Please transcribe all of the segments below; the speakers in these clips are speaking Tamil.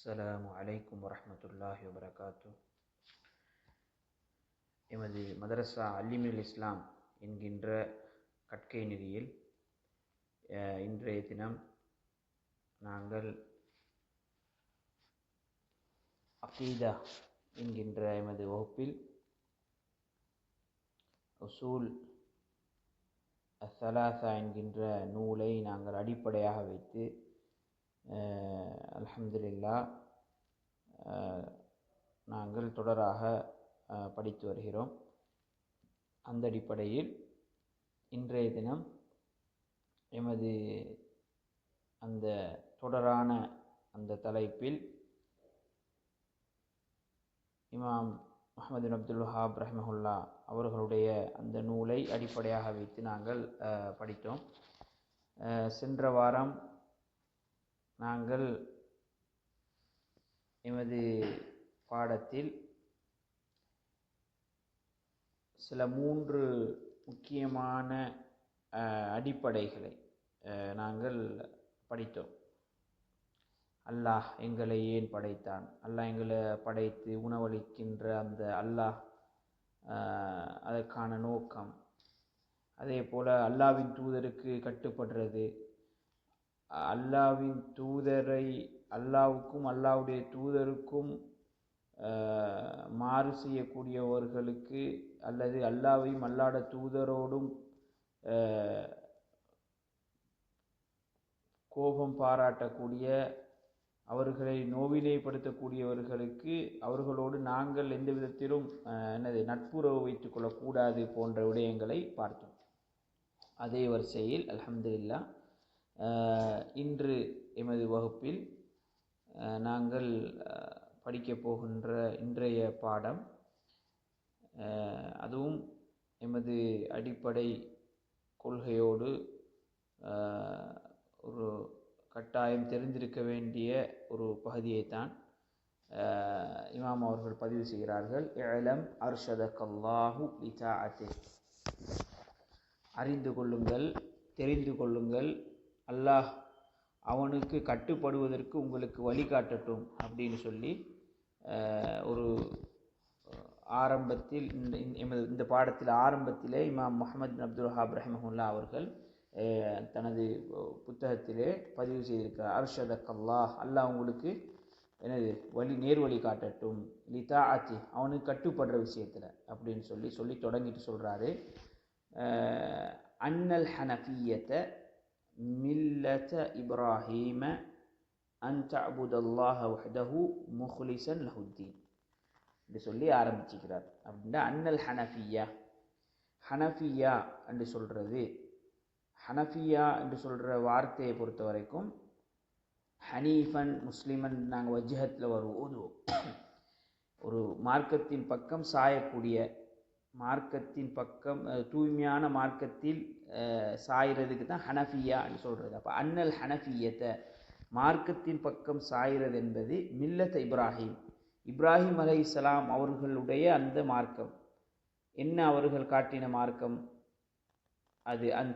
அஸ்லாம் அலைக்கும் வரமத்துல்லாஹி வபரகாத்து எமது மதரசா அல்லிமுல் இஸ்லாம் என்கின்ற கற்கை நிதியில் இன்றைய தினம் நாங்கள் அகீதா என்கின்ற எமது வகுப்பில் உசூல் சலாசா என்கின்ற நூலை நாங்கள் அடிப்படையாக வைத்து அல்ஹம்துலில்லா நாங்கள் தொடராக படித்து வருகிறோம். அந்த அடிப்படையில் இன்றைய தினம் எமது அந்த தொடரான அந்த தலைப்பில் இமாம் முகமது அப்துல் வஹாப் ரஹ்மஹுல்லா அவர்களுடைய அந்த நூலை அடிப்படையாக வைத்து நாங்கள் படித்தோம். சென்ற வாரம் நாங்கள் எமது பாடத்தில் சில மூன்று முக்கியமான அடிப்படைகளை நாங்கள் படித்தோம். அல்லாஹ் எங்களை ஏன் படைத்தான்? அல்லாஹ் எங்களை படைத்து உணவளிக்கின்ற அந்த அல்லாஹ் அதற்கான நோக்கம். அதே போல் அல்லாவின் தூதருக்கு கட்டுப்படுறது அல்லாவின் தூதரை அல்லாவுக்கும் அல்லாவுடைய தூதருக்கும் மாறு செய்யக்கூடியவர்களுக்கு அல்லது அல்லாவையும் அல்லாட தூதரோடும் கோபம் பாராட்டக்கூடிய அவர்களை நோவினைப்படுத்தக்கூடியவர்களுக்கு அவர்களோடு நாங்கள் எந்த விதத்திலும் என்னது நட்புறவு வைத்துக்கொள்ளக்கூடாது போன்ற விடயங்களை பார்த்தோம். அதே வரிசையில் அலமதுல்லா இன்று எமது வகுப்பில் நாங்கள் படிக்கப் போகின்ற இன்றைய பாடம் அதுவும் எமது அடிப்படை கொள்கையோடு ஒரு கட்டாயம் தெரிந்திருக்க வேண்டிய ஒரு பகுதியைத்தான் இமாம் அவர்கள் பதிவு செய்கிறார்கள். இளம் அர்ஷதக்கல்லாஹு லிதாஅத்தே அறிந்து கொள்ளுங்கள் தெரிந்து கொள்ளுங்கள் அல்லாஹ் அவனுக்கு கட்டுப்படுவதற்கு உங்களுக்கு வழிகாட்டட்டும் அப்படின்னு சொல்லி ஒரு ஆரம்பத்தில் இந்த இந்த- எமது இந்த பாடத்தில் ஆரம்பத்திலே இமாம் முஹம்மது பின் அப்துல் ஹாப் ரஹிமஹுல்லா அவர்கள் தனது புத்தகத்திலே பதிவு செய்திருக்கிறார். அர்ஷதக் அல்லாஹ் அல்லாஹ் உங்களுக்கு எனது வழி நேர்வழி காட்டட்டும். லிதா ஆத்தி அவனுக்கு கட்டுப்படுற விஷயத்தில் அப்படின்னு சொல்லி சொல்லி தொடங்கிட்டு சொல்கிறாரு அன்னல் ஹனஃபியத்தை மில்லத இப்ராஹீம அன் தஅபுதல்லாஹ வஹ்தஹு முஹ்லிசன் லஹுத்தீன் என்று சொல்லி ஆரம்பிச்சுக்கிறார். அப்படின்னா அன்னல் ஹனஃபியா. ஹனஃபியா என்று சொல்கிறது ஹனஃபியா என்று சொல்கிற வார்த்தையை பொறுத்த வரைக்கும் ஹனீஃபன் முஸ்லீமன் நாங்கள் வஜ்ஹத்தில் வருவோம். ஓதுவோம் ஒரு மார்க்கத்தின் பக்கம் சாயக்கூடிய மார்க்கத்தின் பக்கம் தூய்மையான மார்க்கத்தில் சாயிறதுக்கு தான் ஹனஃபியான்னு சொல்கிறது அப்போ அன்னல் ஹனஃபியத்தை மார்க்கத்தின் பக்கம் சாயிறது என்பது மில்லத் இப்ராஹிம். இப்ராஹிம் அலை இஸ்லாம் அவர்களுடைய அந்த மார்க்கம். என்ன அவர்கள் காட்டின மார்க்கம்? அது அன்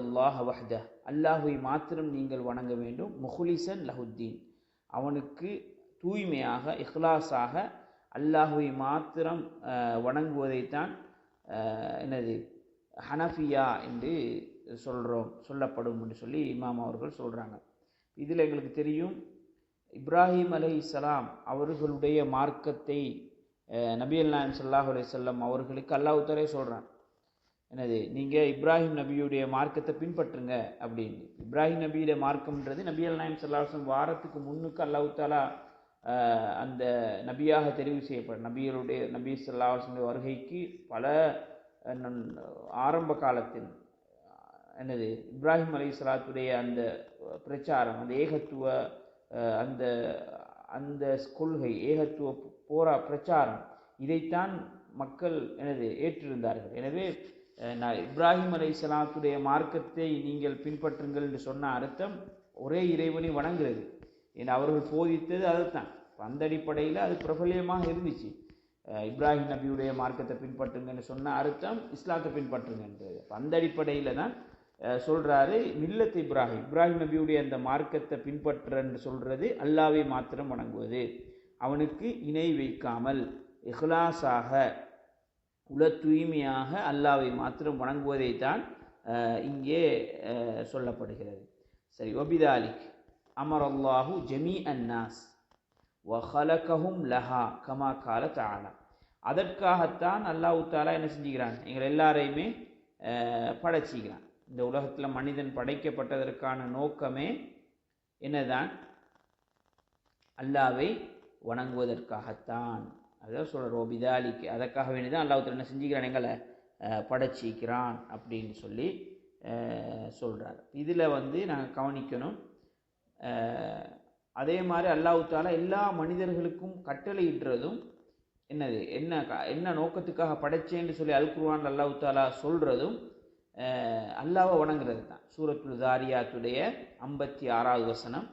அல்லாஹ் வஹ்த அல்லாஹுவை மாத்திரம் நீங்கள் வணங்க வேண்டும். முஹுலிசன் லஹுத்தீன். அவனுக்கு தூய்மையாக இஹ்லாஸாக அல்லாஹுவை மாத்திரம் வணங்குவதைத்தான் என்னது ஹனஃபியா என்று சொல்கிறோம் சொல்லப்படும் என்று சொல்லி இமாம் அவர்கள் சொல்கிறாங்க இதில் எங்களுக்கு தெரியும் இப்ராஹிம் அலைஹிஸ்ஸலாம் அவர்களுடைய மார்க்கத்தை நபி அல்லாம் சல்லாஹ் அலி சொல்லம் அவர்களுக்கு அல்லாஹுத்தரே சொல்கிறான் என்னது நீங்கள் இப்ராஹிம் நபியுடைய மார்க்கத்தை பின்பற்றுங்க அப்படின்னு. இப்ராஹிம் நபியுடைய மார்க்கம்ன்றது நபி அல்லாஹிம் சல்லாஹம் வாரத்துக்கு முன்னுக்கு அல்லாஹு தாலா அந்த நபியாக தெரிவு செய்யப்படும். நபியருடைய நபி சல்லாஹனுடைய வருகைக்கு பல நன்- ஆரம்ப காலத்தில் என்னது இப்ராஹிம் அலி சலாத்துடைய அந்த பிரச்சாரம் அந்த ஏகத்துவ அந்த அந்த கொள்கை ஏகத்துவ போரா பிரச்சாரம் இதைத்தான் மக்கள் எனது ஏற்றிருந்தார்கள். எனவே நான் இப்ராஹிம் அலை சலாத்துடைய மார்க்கத்தை நீங்கள் பின்பற்றுங்கள் என்று சொன்ன அர்த்தம் ஒரே இறைவனை வணங்குறது ஏன்னா அவர்கள் போதித்தது அதுதான். அந்த அடிப்படையில் அது பிரபலியமாக இருந்துச்சு. இப்ராஹிம் நபியுடைய மார்க்கத்தை பின்பற்றுங்கன்னு சொன்ன அர்த்தம் இஸ்லாத்தை பின்பற்றுங்கன்றது அந்த அடிப்படையில் தான் சொல்கிறாரு மில்லத் இப்ராஹிம். இப்ராஹிம் நபியுடைய அந்த மார்க்கத்தை பின்பற்றுன்னு சொல்கிறது அல்லாவை மாத்திரம் வணங்குவது. அவனுக்கு இணை வைக்காமல் இஹ்லாஸாக உல தூய்மையாக அல்லாவை மாத்திரம் வணங்குவதை தான் இங்கே சொல்லப்படுகிறது. சரி ஒபிதாலிக் அமர் அல்லாஹு அன்னாஸ் வஹலகஹும் லஹா கமா கால தாலா அதற்காகத்தான் அல்லாஹ் தாலா என்ன செஞ்சுக்கிறான்? எங்கள் எல்லாரையுமே படைச்சிக்கிறான். இந்த உலகத்தில் மனிதன் படைக்கப்பட்டதற்கான நோக்கமே என்னதான்? அல்லாவை வணங்குவதற்காகத்தான். அதான் சொல்கிற ரோபிதாலிக்கு அதற்காக வேண்டி தான் அல்லாஹ் என்ன செஞ்சுக்கிறான்? எங்களை படைச்சிக்கிறான் அப்படின்னு சொல்லி சொல்கிறார் இதில் வந்து நாங்கள் கவனிக்கணும். அதே மாதிரி அல்லாஹ் தாலா எல்லா மனிதர்களுக்கும் கட்டளையிடுறதும் என்னது? என்ன என்ன நோக்கத்துக்காக படைச்சேன்னு சொல்லி அல் குர்ஆன் அல்லாஹ் தாலா சொல்கிறதும் அல்லாவை வணங்குறது தான். சூரத்துல் தாரியாத்துடைய ஐம்பத்தி ஆறாவது வசனம்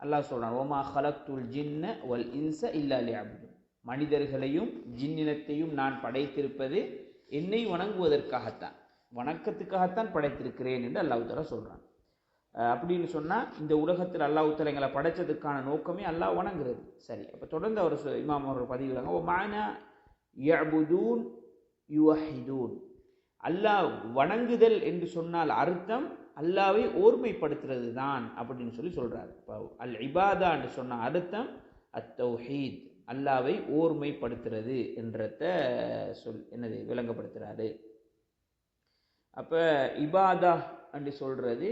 அல்லாஹ் சொல்கிறான் ஓமா ஹலக்துல் ஜின்ன வல் இன்ச இல்லா லியஅபுதுன் மனிதர்களையும் ஜின்னினத்தையும் நான் படைத்திருப்பது என்னை வணங்குவதற்காகத்தான். வணக்கத்துக்காகத்தான் படைத்திருக்கிறேன் என்று அல்லாஹு தாலா சொல்கிறான் அப்படின்னு சொன்னால் இந்த உலகத்தில் அல்லாஹ் தாலா எங்களை படைச்சதுக்கான நோக்கமே அல்லாஹ் வணங்குறது. சரி அப்போ தொடர்ந்து அவர் சொ- இமாம் அவர் பதிவுறாங்க ஓ மானா யபுதூன் யுவஹிதூன். அல்லாஹ் வணங்குதல் என்று சொன்னால் அர்த்தம் அல்லாவை ஓர்மைப்படுத்துறது தான் அப்படின்னு சொல்லி சொல்கிறார் இப்போ அல் இபாதான்னு சொன்ன அர்த்தம் அத்தௌஹீத் அல்லாவை ஓர்மைப்படுத்துறது என்றத சொல் என்னது விளங்கப்படுத்துகிறாரு அப்போ இபாதா என்று சொல்கிறது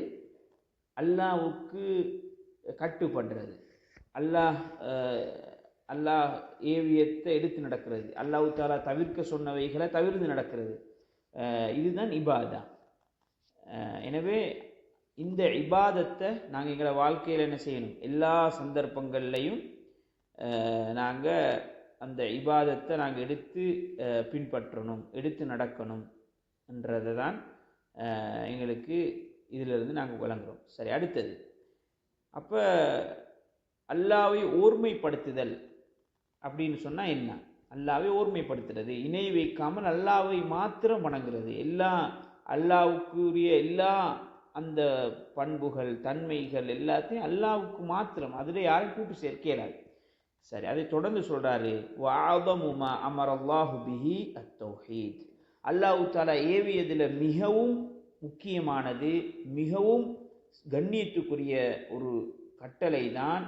அல்லாவுக்கு கட்டுப்படுறது அல்லாஹ் அல்லாஹ் ஏவியத்தை எடுத்து நடக்கிறது. அல்லாஹ் தாலா தவிர்க்க சொன்னவைகளை தவிர்த்து நடக்கிறது. இதுதான் இபாதா. எனவே இந்த இபாதத்தை நாங்கள் எங்களை வாழ்க்கையில் என்ன செய்யணும்? எல்லா சந்தர்ப்பங்கள்லையும் நாங்கள் அந்த இபாதத்தை நாங்கள் எடுத்து பின்பற்றணும் எடுத்து நடக்கணும். என்றதை தான் எங்களுக்கு இதிலிருந்து நாங்கள் விளங்குறோம். சரி அடுத்தது. அப்போ அல்லாவை ஓர்மைப்படுத்துதல் அப்படின்னு சொன்னால் என்ன? அல்லாவை ஓர்மைப்படுத்துறது. இணை வைக்காமல் அல்லாவை மாத்திரம் வணங்குறது. எல்லா அல்லாவுக்குரிய எல்லா அந்த பண்புகள் தன்மைகள் எல்லாத்தையும் அல்லாவுக்கு மாத்திரம் அதில் யாரும் கூட்டு சேர்க்கிறார் சரி அதை தொடர்ந்து சொல்கிறாரு வாதமுமா அமர் அல்லாஹு பிஹி அத்தௌஹீத். அல்லாஹு தாலா ஏவியதில் மிகவும் முக்கியமானது மிகவும் கண்ணியத்துக்குரிய ஒரு கட்டளை தான்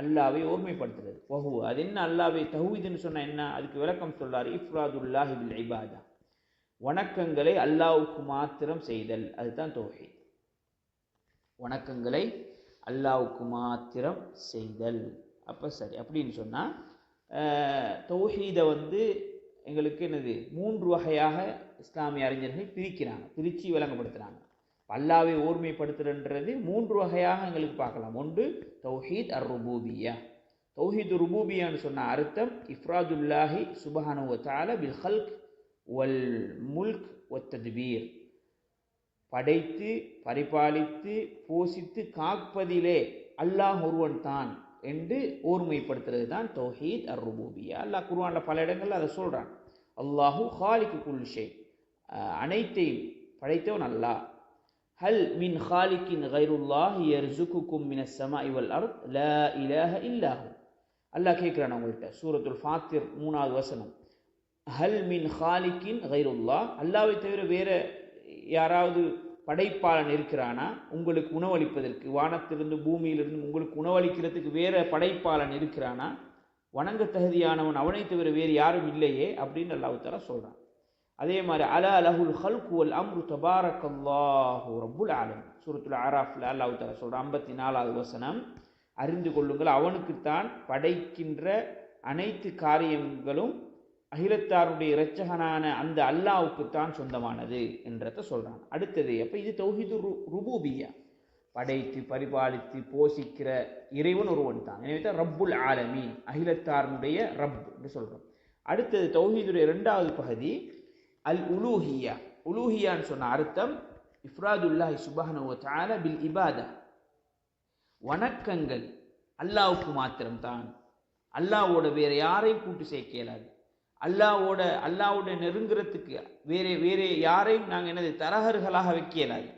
அல்லாவை ஓர்மைப்படுத்துறது. வஹு அது என்ன அல்லாவை தகுதின்னு சொன்னால் என்ன? அதுக்கு விளக்கம் சொல்றாரு இஃப்ராதுல்லாஹி பில் இபாதா. வணக்கங்களை அல்லாவுக்கு மாத்திரம் செய்தல் அதுதான் தொகை வணக்கங்களை அல்லாவுக்கு மாத்திரம் செய்தல். அப்போ சரி அப்படின்னு சொன்னால் தௌஹீதை வந்து எங்களுக்கு என்னது? மூன்று வகையாக இஸ்லாமிய அறிஞர்கள் பிரிக்கிறாங்க பிரித்து விளங்கப்படுத்துகிறாங்க அல்லாவை ஓர்மைப்படுத்துறன்றது மூன்று வகையாக எங்களுக்கு பார்க்கலாம். ஒன்று தௌஹீத் அர் ருபூபியா தௌஹீத் ருபூபியான்னு சொன்ன அர்த்தம் இஃப்ராதுல்லாஹி சுபஹானு வத்தால பில் ஹல்க் வல் முல்க் ஒத்ததுபீர் படைத்து பரிபாலித்து போஷித்து காப்பதிலே அல்லாஹ் ஒருவன் தான் என்று ஓர்மைப்படுத்துறது தான் தௌஹீத் அர் ருபூபியா அல்லாஹ் குர்ஆன்ல பல இடங்களில் அதை சொல்கிறான் அல்லாஹு ஹாலிக்கு குல்ஷே அனைத்தையும் படைத்தவன் அல்லாஹ் ஹல் மின் ஹாலிக்கின் கைருல்லாஹ் யர்சுக்குக்கும் மின சமா இவல் அர்த் ல இலஹ இல்லாஹு அல்லாஹ் கேட்குறான் உங்கள்கிட்ட சூரத்துல் ஃபாத்திர் மூணாவது வசனம். ஹல் மின் ஹாலிக்கின் கைருல்லாஹ் அல்லாவை தவிர வேற யாராவது படைப்பாளன் இருக்கிறானா? உங்களுக்கு உணவளிப்பதற்கு வானத்திலிருந்து பூமியிலிருந்து உங்களுக்கு உணவளிக்கிறதுக்கு வேற படைப்பாளன் இருக்கிறானா? வணங்க தகுதியானவன் அவனை தவிர வேறு யாரும் இல்லையே அப்படின்னு அல்லாஹ் சொல்கிறான் அதே மாதிரி அலா அலஹுல் ஹல்கு வல் அம்ரு தபாரக்கல்லாஹு ரபுல் ஆலம் சூரத்துல் ஆராஃப்ல அல்லாஹு தலா சொல்கிற ஐம்பத்தி நாலாவது வசனம் அறிந்து கொள்ளுங்கள் அவனுக்குத்தான் படைக்கின்ற அனைத்து காரியங்களும் அகிலத்தாருடைய இரட்சகனான அந்த அல்லாவுக்குத்தான் சொந்தமானது என்றத சொல்கிறான் அடுத்தது அப்போ இது தௌஹிது ருபூபியா. படைத்து பரிபாலித்து போஷிக்கிற இறைவன் ஒருவன் தான். எனவே தான் ரப்புல் ஆலமீன் அகிலத்தாருடைய ரப் என்று சொல்கிறோம் அடுத்தது தௌஹீதுடைய ரெண்டாவது பகுதி அல் உலூஹியா உலூஹியான்னு சொன்ன அர்த்தம் இஃப்ராதுல்லாஹி சுபஹானஹு பில் இபாதா வணக்கங்கள் அல்லாவுக்கு மாத்திரம்தான். அல்லாவோட வேற யாரையும் கூட்டு சேர்க்க இயலாது அல்லாவோட அல்லாவோட நெருங்குறதுக்கு வேற வேற யாரையும் நாங்கள் என்னது தரகர்களாக வைக்க இயலாது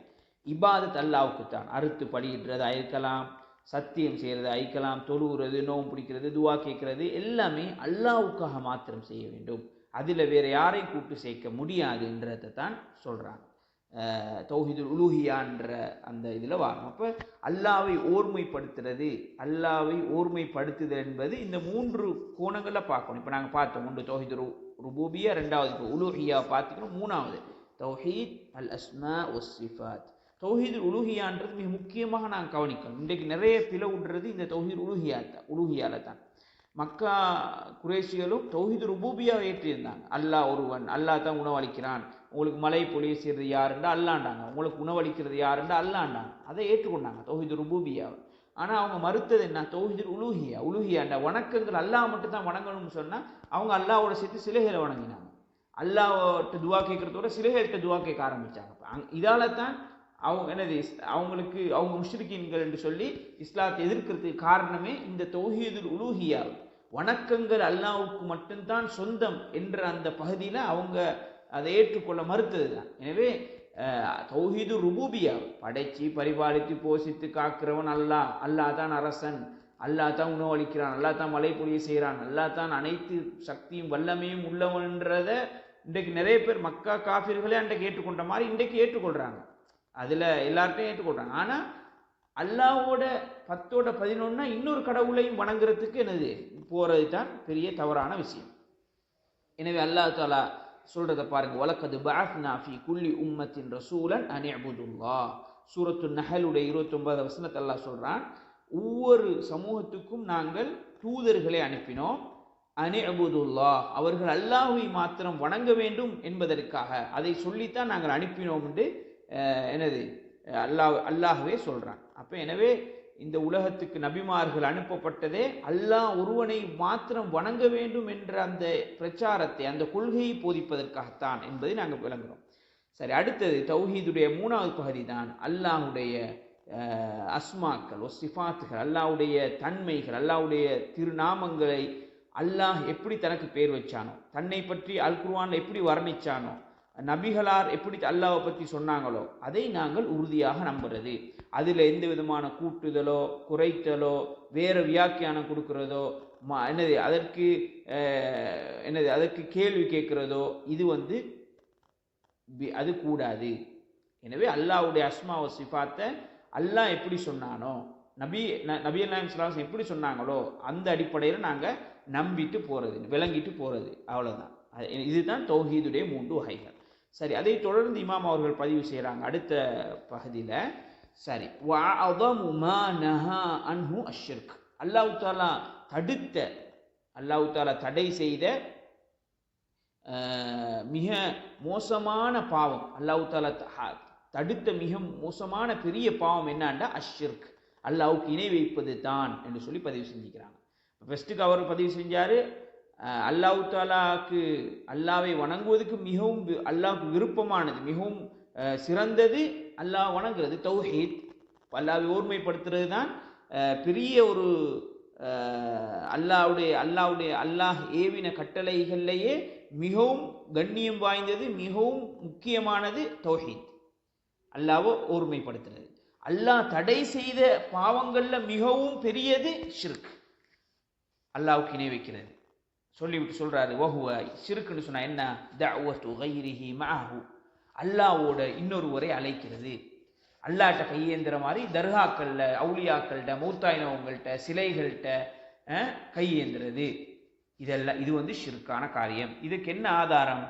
இபாதத் அல்லாவுக்கு தான் அறுத்து படியிடுறதா இருக்கலாம் சத்தியம் செய்கிறது ஐக்கலாம் தொழுகிறது நோம் பிடிக்கிறது துவா கேட்கறது எல்லாமே அல்லாவுக்காக மாத்திரம் செய்ய வேண்டும். அதில் வேறு யாரையும் கூட்டு சேர்க்க முடியாதுன்றதை தான் சொல்கிறாங்க தௌஹிதுல் உலூஹியான்ற அந்த இதில் வரும் அப்போ அல்லாவை ஓர்மைப்படுத்துறது அல்லாவை ஓர்மைப்படுத்துதல் என்பது இந்த மூன்று கோணங்களில் பார்க்கணும். இப்போ நாங்கள் பார்த்தோம் ஒன்று தௌஹிது ருபூபியா ரெண்டாவது இப்போ உலூஹியா பார்த்துக்கணும் மூணாவது தௌஹீத் அல் அஸ்மா ஒஸ் சிஃபாத். தௌஹீது உலூஹியான்றது மிக முக்கியமாக நாங்கள் கவனிக்கணும். இன்றைக்கு நிறைய பிளவுன்றது இந்த தௌஹீத் உலூஹியா தான் உலுஹியால தான். மக்கா குரேஷிகளும் தௌஹீது ருபூபியாவை ஏற்றியிருந்தாங்க அல்லாஹ் ஒருவன் அல்லாஹ் தான் உணவளிக்கிறான். உங்களுக்கு மலை பொழிய செய்கிறது யாருண்டா? அல்லாண்டாங்க. உங்களுக்கு உணவளிக்கிறது யாருண்டா? அல்லாண்டாங்க. அதை ஏற்றுக்கொண்டாங்க தௌஹீது ருபூபியாவை. ஆனால் அவங்க மறுத்தது என்ன? தௌஹீது உலூஹியா. உலுஹியாண்ட. வணக்கங்கள் அல்லாஹ் மட்டும் தான் வணங்கணும்னு சொன்னால் அவங்க அல்லாவோட சேர்த்து சிலைகளை வணங்கினாங்க. அல்லாவோட்ட துவா கேட்குறதோட சிலைகள்கிட்ட துவா கேட்க ஆரம்பித்தாங்க அங் இதால் தான் அவங்க என்னது அவங்களுக்கு அவங்க முஷ்ரிக்கீன்கள் என்று சொல்லி இஸ்லாத்தை எதிர்க்கிறதுக்கு காரணமே இந்த தௌஹீதுல் உலூஹியா வணக்கங்கள் அல்லாவுக்கு மட்டும்தான் சொந்தம் என்ற அந்த பகுதியில் அவங்க அதை ஏற்றுக்கொள்ள மறுத்தது தான் எனவே தௌஹீது ருபூபியா படைச்சி பரிபாலித்து போஷித்து காக்கிறவன் அல்லாஹ் அல்லாஹ் தான் அரசன் அல்லாஹ் தான் உணவளிக்கிறான் அல்லா தான் மலை பொழிய செய்கிறான் அல்லா தான் அனைத்து சக்தியும் வல்லமையும் உள்ளவன்றத இன்றைக்கு நிறைய பேர் மக்கா காஃபிர்களே அன்றைக்கு ஏற்றுக்கொண்ட மாதிரி இன்றைக்கு ஏற்றுக்கொள்கிறாங்க அதில் எல்லார்ட்டையும் ஏற்றுக்கொள்கிறாங்க ஆனால் அல்லாவோட பத்தோட பதினொன்னா இன்னொரு கடவுளையும் வணங்குறதுக்கு என்னது? போகிறது தான் பெரிய தவறான விஷயம். எனவே அல்லாஹ் தாலா சொல்றத பாருங்க. வழக்கது பாஃப்னா ஃபி குல்லி உம்மத்தின் ரசூலன் அனிஅபுதுல்லா சூரத்து நகலுடைய இருபத்தொன்பது வசனத்தை அல்லா சொல்றான். ஒவ்வொரு சமூகத்துக்கும் நாங்கள் தூதர்களை அனுப்பினோம். அனி அபுதுல்லா அவர்கள் அல்லாஹுவை மாத்திரம் வணங்க வேண்டும் என்பதற்காக. அதை சொல்லித்தான் நாங்கள் அனுப்பினோம் என்று என்னது? அல்லாஹ் அல்லாஹவே சொல்கிறான் அப்போ எனவே இந்த உலகத்துக்கு நபிமார்கள் அனுப்பப்பட்டதே அல்லாஹ் ஒருவனை மாத்திரம் வணங்க வேண்டும் என்ற அந்த பிரச்சாரத்தை அந்த கொள்கையை போதிப்பதற்காகத்தான் என்பதை நாங்கள் விளங்குகிறோம் சரி அடுத்தது தௌஹீதுடைய மூணாவது பகுதி தான் அல்லாஹுடைய அஸ்மாக்கள் ஒ சிஃபாத்துகள் அல்லாஹுடைய தன்மைகள் அல்லாஹுடைய திருநாமங்களை அல்லாஹ் எப்படி தனக்கு பேர் வச்சானோ தன்னை பற்றி அல் குர்வான் எப்படி வர்ணிச்சானோ நபிகளார் எப்படி அல்லாவை பற்றி சொன்னாங்களோ அதை நாங்கள் உறுதியாக நம்புறது. அதில் எந்த விதமான கூட்டுதலோ குறைத்தலோ வேறு வியாக்கியானம் கொடுக்கிறதோ மா என்னது அதற்கு என்னது அதற்கு கேள்வி கேட்கிறதோ இது வந்து அது கூடாது. எனவே அல்லாவுடைய அஸ்மாவை சிஃபாத்தை அல்லாஹ் எப்படி சொன்னானோ நபி நபி அல்லாம் சொல்லாசம் எப்படி சொன்னாங்களோ அந்த அடிப்படையில் நாங்கள் நம்பிட்டு போகிறது விளங்கிட்டு போகிறது அவ்வளோதான் இதுதான் தௌஹீதுடைய மூன்று வகைகள். சரி அதை தொடர்ந்து இமாம் அவர்கள் பதிவு செய்கிறாங்க அடுத்த பகுதியில் சரி. அன்ஹு அஷ்ஷிர்க். அல்லாஹு தாலா தடுத்த அல்லாஹு தாலா தடை செய்த மிக மோசமான பாவம். அல்லாஹு தாலா தடுத்த மிக மோசமான பெரிய பாவம் என்னான்டா அஷ்ஷிர்க். அல்லாவுக்கு இணை வைப்பது தான் என்று சொல்லி பதிவு செஞ்சுக்கிறாங்க. ஃபஸ்ட்டுக்கு அவர் பதிவு செஞ்சார். அல்லாஹு தாலாவுக்கு அல்லாவை வணங்குவதற்கு மிகவும் அல்லாவுக்கு விருப்பமானது மிகவும் சிறந்தது அல்லாஹ் வணங்குறது தௌஹீத். அல்லாவை ஓர்மைப்படுத்துறது தான் பெரிய ஒரு அல்லாவுடைய அல்லாவுடைய அல்லாஹ் ஏவின கட்டளைகள்லேயே மிகவும் கண்ணியம் வாய்ந்தது மிகவும் முக்கியமானது தௌஹீத். அல்லாவை ஓர்மைப்படுத்துறது. அல்லாஹ் தடை செய்த பாவங்களில் மிகவும் பெரியது ஷிர்க். அல்லாவுக்கு இணை வைக்கிறது. சொல்லிவிட்டு சொல்றாரு ஓஹுவ சிறுக்குன்னு சொன்னா என்ன? தஅவத்து கைரிஹி மஅஹு. அல்லாவோட இன்னொருவரை அழைக்கிறது. அல்லாட்ட கையேந்திர மாதிரி தர்காக்கள்ல அவுளியாக்கள்கிட்ட மூத்தாயினவங்கள்ட்ட சிலைகள்கிட்ட கையேந்திரது. இதெல்லாம் இது வந்து சிறுக்கான காரியம். இதுக்கு என்ன ஆதாரம்?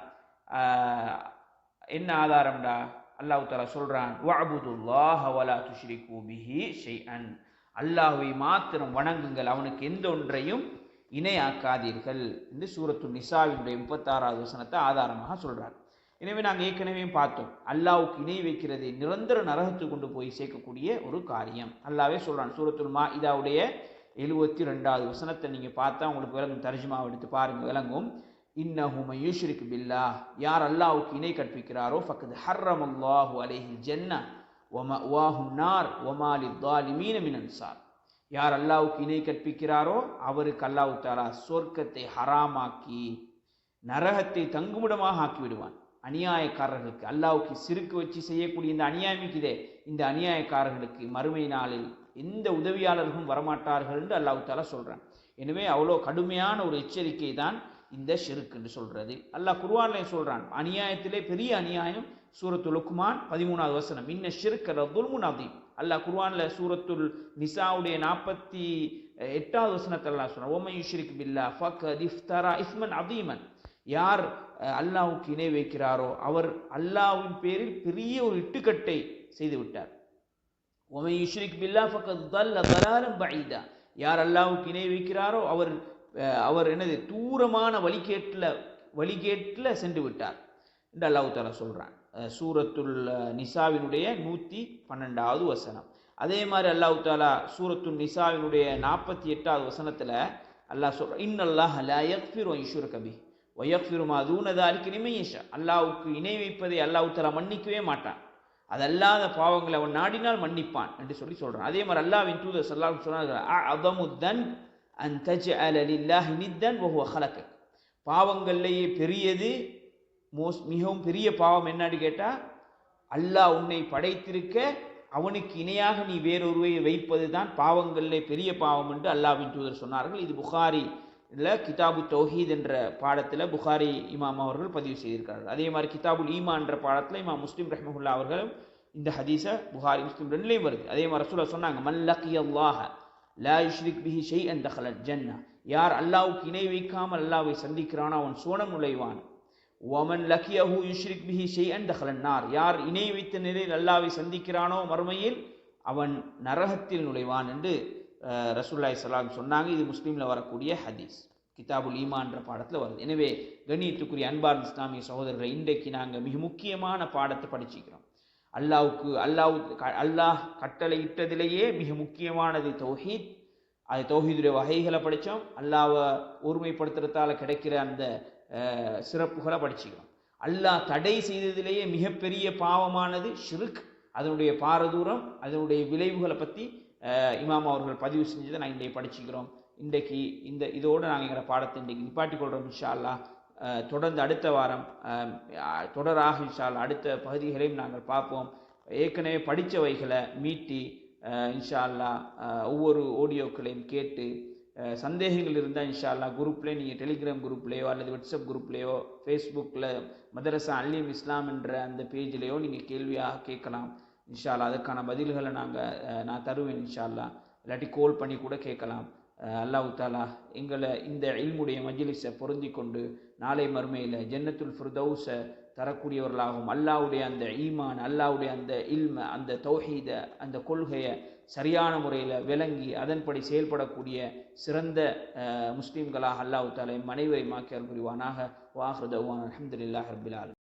என்ன ஆதாரம்டா? அல்லாஹ் தாலா சொல்றான் வஅபுதுல்லாஹ வலா துஷ்ரிகு பிஹி ஷைஅன். அல்லாஹுவை மாத்திரம் வணங்குங்கள். அவனுக்கு எந்த ஒன்றையும் இணையாக்காதீர்கள் என்று சூரத்து நிசாவினுடைய முப்பத்தாறாவது வசனத்தை ஆதாரமாக சொல்கிறார் எனவே நாங்கள் ஏற்கனவே பார்த்தோம். அல்லாவுக்கு இணை வைக்கிறது நிரந்தர நரகத்துக்கு கொண்டு போய் சேர்க்கக்கூடிய ஒரு காரியம். அல்லாவே சொல்கிறான் சூரத்துல் மா இதாவுடைய எழுபத்தி ரெண்டாவது வசனத்தை நீங்கள் பார்த்தா உங்களுக்கு விளங்கும் தர்ஜுமாவை எடுத்து பாருங்க விளங்கும். இன்னஹும யூஷ்ரிக் பில்லா யார் அல்லாவுக்கு இணை கற்பிக்கிறாரோ ஃபக்கது ஹர்ரம் அல்லாஹு அலைஹி ஜன்னா ஒம வாஹும் நார் ஒமாலி தாலிமீன மினன்சார் யார் அல்லாவுக்கு இணை கற்பிக்கிறாரோ அவருக்கு அல்லாஹு தாலா சொர்க்கத்தை ஹராமாக்கி நரகத்தை தங்குமிடமாக ஆக்கி விடுவான் அநியாயக்காரர்களுக்கு அல்லாவுக்கு சிறுக்கு வச்சு செய்யக்கூடிய இந்த அநியாயமிக்குதே இந்த அநியாயக்காரர்களுக்கு மறுமை நாளில் எந்த உதவியாளர்களும் வரமாட்டார்கள் என்று அல்லாஹ் தாலா சொல்கிறான் எனவே அவ்வளோ கடுமையான ஒரு எச்சரிக்கை தான் இந்த ஷிருக்கு என்று சொல்கிறது அல்லாஹ் குர்ஆன்ல சொல்கிறான் அநியாயத்திலே பெரிய அநியாயம் சூரத்துலுக்குமான் பதிமூணாவது வசனம் இன்ன ஷிர்க லதுல்முன் அதீம். அல்லாஹ் குர்வான்ல சூரத்துல் நிசாவுடைய நாற்பத்தி எட்டாவது வசனத்தில் அல்லாஹ் சொல்றான். ஓமை யுஷ்ரிக் பில்லா ஃபக்கத் இஃப்தரா இஸ்மன் அதீமன் யார் அல்லாவுக்கு இணை வைக்கிறாரோ அவர் அல்லாஹ்வின் பேரில் பெரிய ஒரு இட்டுக்கட்டை செய்து விட்டார். ஓமை யுஷ்ரிக் பில்லா ஃபக்கத் தல்ல தலாலம் பைதா யார் அல்லாவுக்கு இணை வைக்கிறாரோ அவர் அவர் என்னது தூரமான வழிகேட்டில் வழிகேட்டில் சென்று விட்டார். என்று அல்லாஹ் தாலா சொல்றான். சூரத்துல் நிசாவினுடைய நூற்றி பன்னெண்டாவது வசனம். அதே மாதிரி அல்லாஹ் தாலா சூரத்துல் நிசாவினுடைய நாற்பத்தி எட்டாவது வசனத்தில் அல்லாஹ் சொல்றான் இன்னல்லாஹ் அல்லாஹ் யக்ஃபிரு யுஷ்ரக பிஹி கபி யக்ஃபிரு மா தூன அல்லாவுக்கு இணை வைப்பதை அல்லாஹு தாலா மன்னிக்கவே மாட்டான். அதல்லாத பாவங்களை அவன் நாடினால் மன்னிப்பான் என்று சொல்லி சொல்கிறான் அதே மாதிரி அல்லாவின் தூதர் ஸல்லல்லாஹு சொன்னார்கள் அஅதமு அதமுத்தன் அன் தஜ்அல அலில்லாஹ் நித்தன் வஹுவ ஹலகக் பாவங்கள்லேயே பெரியது மோஸ் மிகவும் பெரிய பாவம் என்னன்னு கேட்டா அல்லாஹ் உன்னை படைத்திருக்க அவனுக்கு இணையாக நீ வேறொருவை வைப்பது தான் பாவங்களிலே பெரிய பாவம் என்று அல்லாவின் தூதர் சொன்னார்கள். இது புகாரி இல்லை கிதாபு தௌஹீத் என்ற பாடத்தில் புகாரி இமாம் அவர்கள் பதிவு செய்திருக்கிறார்கள். அதே மாதிரி கிதாபுல் ஈமா என்ற பாடத்தில் இமாம் முஸ்லீம் ரஹ்மஹுல்லா அவர்களும் இந்த ஹதீஸை புகாரி முஸ்லீம் ரெண்டுலேயும் வருது. அதே மாதிரி ரசூலா சொன்னாங்க மல்லக்கி அல்லாஹ லா யுஷ்ரிக் பிஹி ஷை அந்த ஹலத் ஜன்னா. யார் அல்லாவுக்கு இணை வைக்காமல் அல்லாவை சந்திக்கிறானோ அவன் சோனம் நுழைவான். ஒமன் லக்கியஹு யுஷ்ரிக் பிஹி ஷெய்யன் அந்த யார் இணை வைத்த நிலையில் அல்லாவை சந்திக்கிறானோ மறுமையில் அவன் நரகத்தில் நுழைவான் என்று ரசூல்லாய் சலாம் சொன்னாங்க. இது முஸ்லீமில் வரக்கூடிய ஹதீஸ். கிதாபுல் ஈமான்ற பாடத்தில் வருது. எனவே கணியத்துக்குரிய அன்பார் இஸ்லாமிய சகோதரர்களை இன்றைக்கு நாங்கள் மிக முக்கியமான பாடத்தை படிச்சுக்கிறோம் அல்லாவுக்கு அல்லாஹ் அல்லாஹ் கட்டளை இட்டதிலேயே மிக முக்கியமானது தௌஹீத். அது தௌஹீதுடைய வகைகளை படித்தோம். அல்லாவை ஒருமைப்படுத்துறதால கிடைக்கிற அந்த சிறப்புகளை படிச்சுக்கிறோம் அல்லாஹ் தடை செய்ததிலேயே மிகப்பெரிய பாவமானது ஷிருக். அதனுடைய பாரதூரம் அதனுடைய விளைவுகளை பற்றி இமாம் அவர்கள் பதிவு செஞ்சதை நான் இன்றைக்கு படிச்சுக்கிறோம். இன்றைக்கு இந்த இதோடு நாங்கள் எங்களை பாடத்தை இன்றைக்கு நிப்பாட்டிக் கொள்கிறோம் இன்ஷா தொடர்ந்து அடுத்த வாரம் தொடராக இன்ஷால்லா அடுத்த பகுதிகளையும் நாங்கள் பார்ப்போம். ஏற்கனவே படித்தவைகளை மீட்டி இன்ஷா அல்லாஹ் ஒவ்வொரு ஆடியோக்களையும் கேட்டு சந்தேகங்கள் இருந்தால் இன்ஷா குரூப்லேயே நீங்கள் டெலிகிராம் குரூப்லேயோ அல்லது வாட்ஸ்அப் குரூப்லேயோ ஃபேஸ்புக்கில் மதரசா அல்லீம் இஸ்லாம் என்ற அந்த பேஜ்லேயோ நீங்கள் கேள்வியாக கேட்கலாம். இன்ஷா அதுக்கான பதில்களை நாங்கள் நான் தருவேன் இன்ஷா இல்லாட்டி கோல் பண்ணி கூட கேட்கலாம். அல்லாஹ் தாலா எங்களை இந்த இல்முடைய மஜிலிஸை பொருந்தி கொண்டு நாளை மறுமையில் ஜன்னத்துல் ஃபிர்தௌஸை தரக்கூடியவர்களாகவும் அல்லாஹ்வுடைய அந்த ஈமான் அல்லாஹ்வுடைய அந்த இல்ம அந்த தௌஹீத அந்த கொள்கையை சரியான முறையில் விளங்கி அதன்படி செயல்படக்கூடிய சிறந்த முஸ்லீம்களாக அல்லாஹு தாலை மனைவரை மாக்கியார் புரிவானாக வாஹ்ருதவான் அஹமதுல்லாஹ் ரபில்